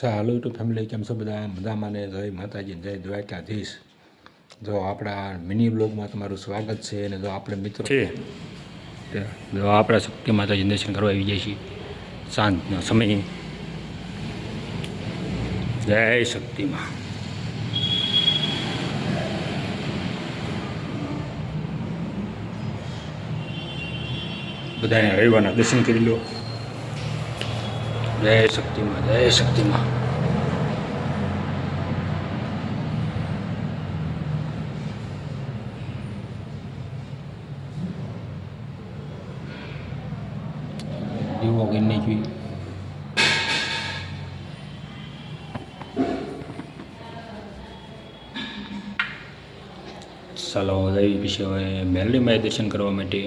ચાલો YouTube family કેમ છો બધા? મજામાં ને? જય માતાજી જય દ્વારકાધીશ. જો આપણા મિની બ્લોગમાં તમારું સ્વાગત છે અને જો આપણે મિત્રો છે. જો આપણા શક્તિ માતાજી દર્શન કરવા આવી જાય છીએ. સાંજનો સમય. જય શક્તિમાં બધાને રવિવારના દર્શન કરી લો. જય શક્તિમાં જય શક્તિમાં. દીવો કરી જઈ પછી હવે મેરડીમાં દર્શન કરવા માટે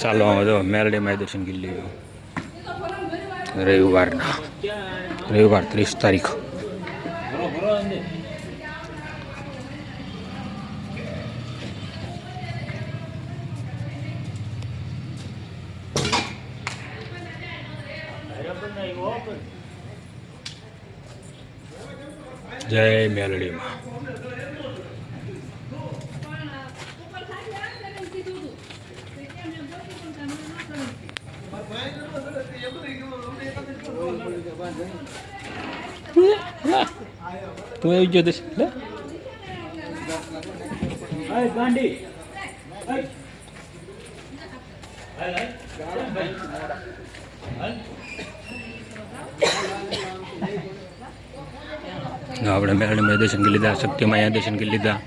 ચાલો હવે જો મેરડીમાં દર્શન કરી લઈએ રવિવારના. રવિવાર ત્રીસ તારીખ. જય મેલડીમાં તું આવી ગયો દર્શન લે આપણે મેળવીમાં દર્શન કરી લીધા શક્તિમાં અહીંયા દર્શન કરી લીધા.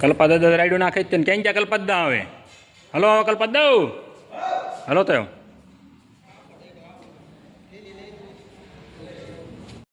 કલ્પા દાદા રાઈડો નાખે તને. ક્યાં ક્યાં કલ્પા આવે હલો કલ્પા દઉ હલો તો.